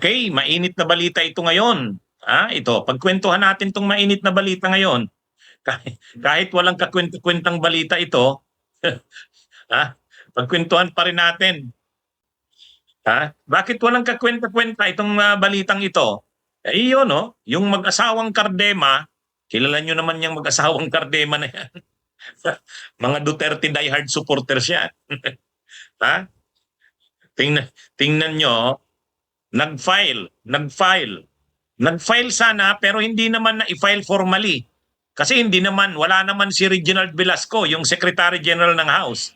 Okay, mainit na balita ito ngayon. Ah, ito, pagkwentuhan natin tong mainit na balita ngayon. Kahit, kahit walang kakwento-kwentang balita ito, ah, pagkwentuhan pa rin natin. Ha? Bakit walang kakwenta-kwenta itong ah, balitang ito? Eh, yun, no? Yung mag-asawang Cardema, kilala nyo naman yung mag-asawang Cardema na yan. Mga Duterte diehard supporters yan. ha? Tingnan, tingnan nyo, nag-file, nag-file. Nag-file sana pero hindi naman na i-file formally. Kasi hindi naman, wala naman si Reginald Velasco, yung Secretary General ng House.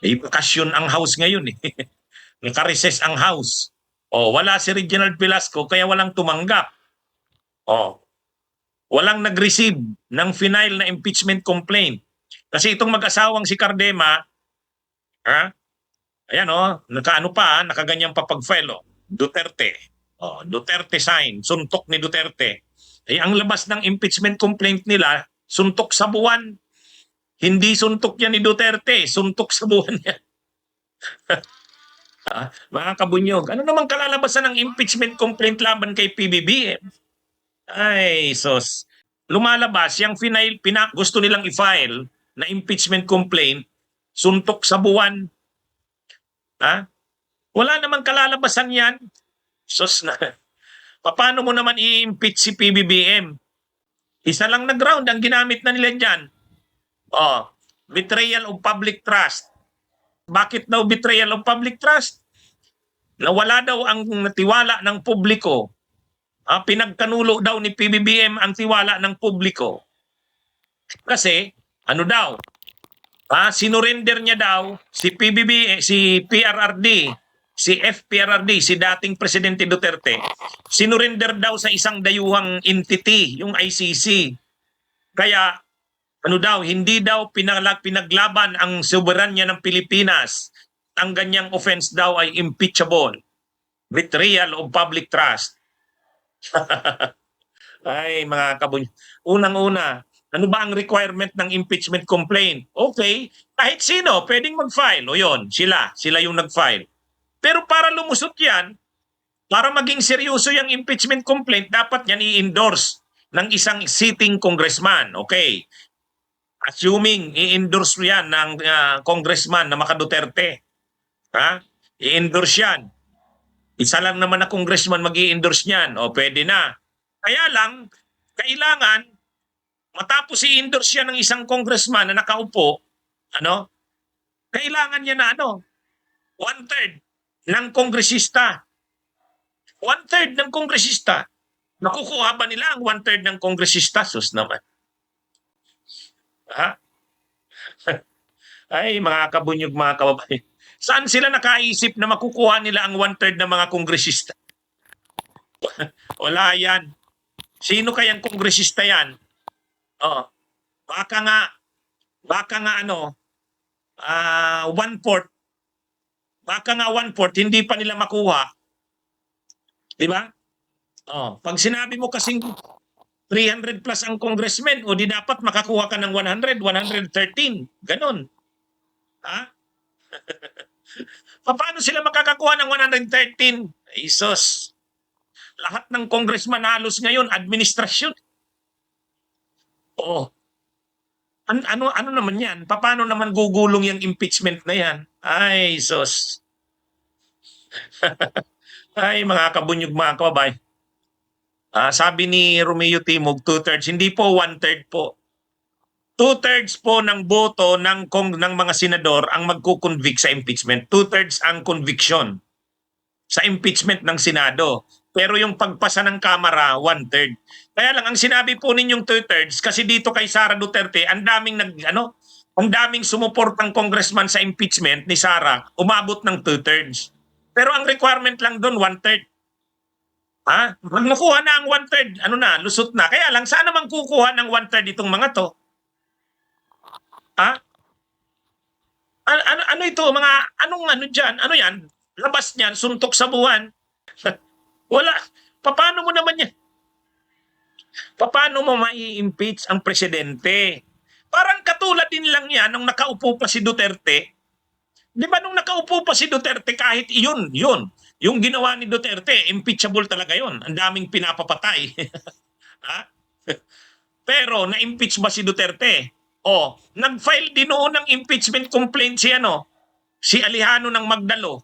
Eh, bakasyon ang House ngayon eh. Nakareses ang House. O, wala si Reginald Velasco kaya walang tumanggap. O, walang nag-receive ng final na impeachment complaint. Kasi itong mag-asawang si Cardema, ha? Ayan o, nakaano pa, nakaganyang pa pag-file o. Duterte. Oh, Duterte sign, suntok ni Duterte. Eh, ang labas ng impeachment complaint nila, suntok sa buwan. Hindi suntok yan ni Duterte, suntok sa buwan yan. ah, mga kabunyog, ano naman kalalabasan ng impeachment complaint laban kay PBBM? Ay, sos. Lumalabas, yung final, pina, gusto nilang i-file na impeachment complaint, suntok sa buwan. Ha? Wala namang kalalabasan yan. Sos na. Paano mo naman i-impeach si PBBM? Isa lang na ground ang ginamit na nila dyan. Oh, betrayal of public trust. Bakit daw betrayal of public trust? Nawala daw ang tiwala ng publiko. Ah, pinagkanulo daw ni PBBM ang tiwala ng publiko. Kasi, ano daw? Ah, sinurrender niya daw si PBB, eh, si PRRD, si FPRRD, si dating Presidente Duterte, sinurrender daw sa isang dayuhang entity, yung ICC. Kaya, ano daw, hindi daw pinaglag, pinaglaban ang soberanya ng Pilipinas. Ang ganyang offense daw ay impeachable. Betrayal of public trust. ay, mga kabuny. Unang-una, ano ba ang requirement ng impeachment complaint? Okay, kahit sino pwedeng mag-file. O yon, sila, sila yung nag-file. Pero para lumusot yan, para maging seryoso yung impeachment complaint, dapat yan i-endorse ng isang sitting congressman. Okay. Assuming i-endorse yan ng ah, congressman na makaduterte. Ha? I-endorse yan. Isa lang naman na congressman mag endorse niyan. O pwede na. Kaya lang, kailangan matapos i-endorse yan ng isang congressman na nakaupo, ano, kailangan niya na ano, one-third ng kongresista. One-third ng kongresista. Nakukuha ba nila ang one-third ng kongresista? Sus naman. Ha? Ay, mga kabunyog, mga kababayan. Saan sila nakaisip na makukuha nila ang one-third ng mga kongresista? Wala yan. Sino kayang kongresista yan? Oh, baka nga, baka nga ano, ah one-fourth baka nga one-fourth, hindi pa nila makuha. Di ba? Oh, pag sinabi mo kasing 300 plus ang congressman, o di dapat makakuha ka ng 100, 113. Ganon. Ha? Paano sila makakakuha ng 113? Isos. Lahat ng congressman halos ngayon, administrasyon. Oh. An ano ano naman 'yan? Paano naman gugulong yung impeachment na 'yan? Ay, sos. Ay, mga kabunyog mga kababayan. Ah, sabi ni Romeo Timog, two-thirds. Hindi po one-third po. Two-thirds po ng boto ng, kong, ng mga senador ang magkukonvict sa impeachment. Two-thirds ang conviction sa impeachment ng Senado. Pero yung pagpasa ng Kamara, one-third. Kaya lang, ang sinabi po ninyong two-thirds, kasi dito kay Sara Duterte, ang daming nag, ano, ang daming sumuportang congressman sa impeachment ni Sara, umabot ng two-thirds. Pero ang requirement lang doon, one-third. Ha? Pag nakuha na ang one-third, ano na, lusot na. Kaya lang, saan naman kukuha ng one-third itong mga to? Ha? Ano, ano, ano ito, mga, anong ano dyan? Ano yan? Labas niyan, suntok sa buwan. Wala. Paano mo naman yan? Paano mo mai-impeach ang presidente? Parang katulad din lang yan nung nakaupo pa si Duterte. Di ba nung nakaupo pa si Duterte kahit iyon, yun. yung ginawa ni Duterte, impeachable talaga yon. Ang daming pinapapatay. ha? Pero na-impeach ba si Duterte? O, nag-file din noon ng impeachment complaint si ano, si Alejandro ng Magdalo.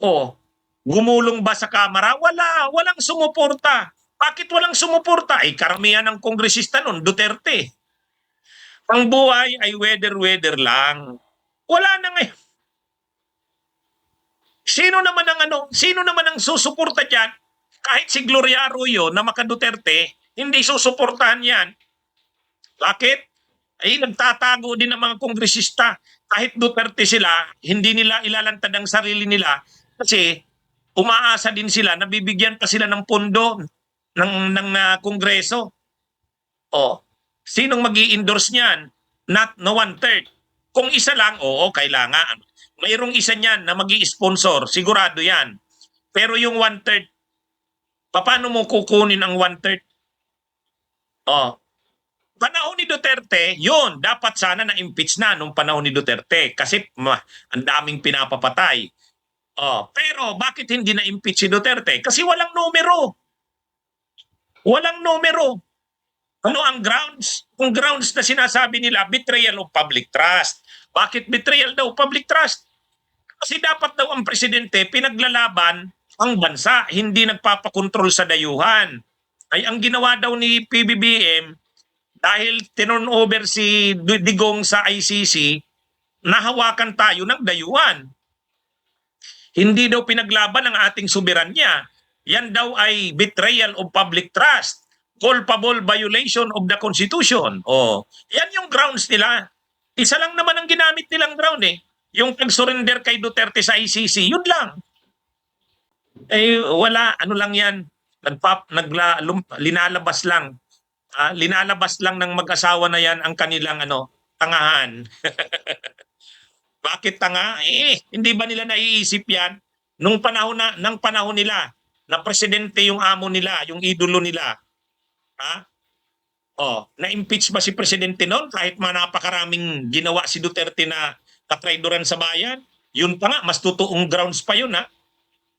O, gumulong ba sa Kamara? Wala, walang sumuporta. Bakit walang sumuporta? Ay karamihan ng kongresista noon, Duterte. Ang buhay ay weather-weather lang. Wala na ngayon. Sino naman ang ano, sino naman ang susuporta diyan? Kahit si Gloria Arroyo na maka Duterte, hindi susuportahan 'yan. Bakit? Ay nagtatago din ang mga kongresista. Kahit Duterte sila, hindi nila ilalantad ang sarili nila kasi umaasa din sila na bibigyan pa sila ng pondo ng ng ah, kongreso. Oh, sinong magi endorse niyan? Not no one third. Kung isa lang, oo, kailangan. Mayroong isa niyan na magi sponsor sigurado yan. Pero yung one third, paano mo kukunin ang one third? Oh, panahon ni Duterte, yun, dapat sana na-impeach na nung panahon ni Duterte kasi ma, ang daming pinapapatay. Oh, pero bakit hindi na-impeach si Duterte? Kasi walang numero. Walang numero. Ano ang grounds? Ang grounds na sinasabi nila, betrayal of public trust. Bakit betrayal daw public trust? Kasi dapat daw ang presidente pinaglalaban ang bansa, hindi nagpapakontrol sa dayuhan. Ay ang ginawa daw ni PBBM, dahil tinon over si Digong sa ICC, nahawakan tayo ng dayuhan. Hindi daw pinaglaban ang ating soberanya. Yan daw ay betrayal of public trust. Culpable violation of the Constitution. Oh, yan yung grounds nila. Isa lang naman ang ginamit nilang ground eh. Yung pag-surrender kay Duterte sa ICC, yun lang. Eh, wala. Ano lang yan. Nagpap, nagla, lum, linalabas lang. Ah, linalabas lang ng mag-asawa na yan ang kanilang ano, tangahan. Bakit tanga? Eh, hindi ba nila naiisip yan? Nung panahon na, ng panahon nila, na presidente yung amo nila, yung idolo nila. Ha? Oh, na-impeach ba si presidente noon kahit mga napakaraming ginawa si Duterte na katraidoran sa bayan? Yun pa nga, mas totoong grounds pa yun ha.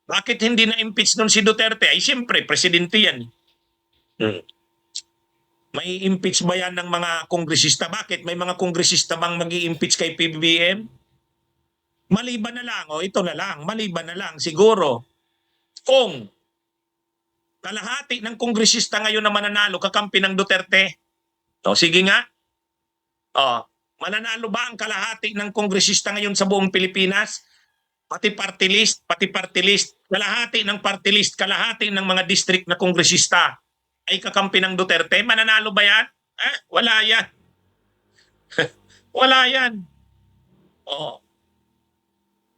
Bakit hindi na-impeach noon si Duterte? Ay siyempre, presidente yan. Hmm. May impeach ba yan ng mga kongresista? Bakit? May mga kongresista bang mag impeach kay PBBM? Maliban na lang, o ito na lang, maliban na lang, siguro, kung kalahati ng kongresista ngayon na mananalo, kakampi ng Duterte. O, sige nga. O, mananalo ba ang kalahati ng kongresista ngayon sa buong Pilipinas? Pati party list, pati party list, kalahati ng party list, kalahati ng mga district na kongresista ay kakampi ng Duterte. Mananalo ba yan? Eh, wala yan. wala yan. Oo.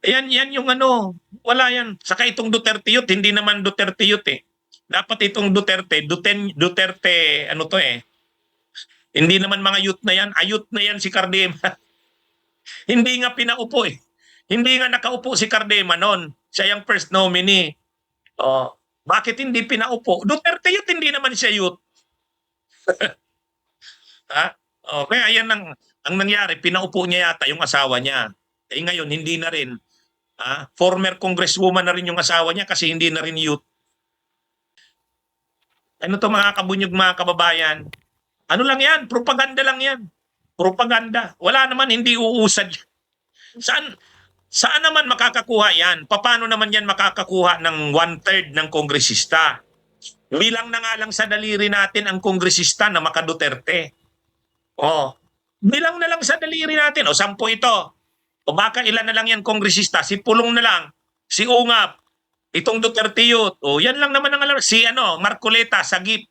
Yan, yan yung ano, wala yan. Saka itong Duterte youth, hindi naman Duterte youth eh. Dapat itong Duterte, Duterte, Duterte, ano to eh. Hindi naman mga youth na yan, ayut na yan si Cardema. hindi nga pinaupo eh. Hindi nga nakaupo si Cardema noon. Siya yung first nominee. Oh, bakit hindi pinaupo? Duterte youth, hindi naman siya youth. ha? Oh, kaya yan ang, ang nangyari, pinaupo niya yata yung asawa niya. Eh ngayon, hindi na rin. Ha? Former congresswoman na rin yung asawa niya kasi hindi na rin youth. Ano to mga kabunyog mga kababayan? Ano lang yan? Propaganda lang yan. Propaganda. Wala naman, hindi uusad. Saan, saan naman makakakuha yan? Paano naman yan makakakuha ng one-third ng kongresista? Bilang na nga lang sa daliri natin ang kongresista na makaduterte. Oh, bilang na lang sa daliri natin. O, sampo ito. O baka ilan na lang yan kongresista. Si Pulong na lang. Si Ungap. Itong Duterte Youth. O, yan lang naman ang alam. Si ano, Marcoleta, Sagip.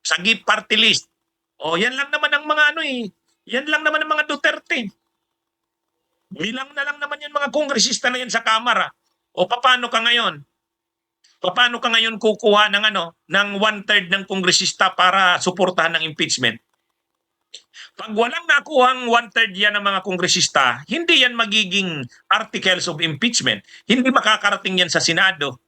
Sagip Party List. O, yan lang naman ang mga ano eh. Yan lang naman ang mga Duterte. Bilang na lang naman yan mga kongresista na yan sa Kamara. O, paano ka ngayon? Paano ka ngayon kukuha ng ano, ng one-third ng kongresista para suportahan ng impeachment? Pag walang nakuhang one-third yan ng mga kongresista, hindi yan magiging articles of impeachment. Hindi makakarating yan sa Senado.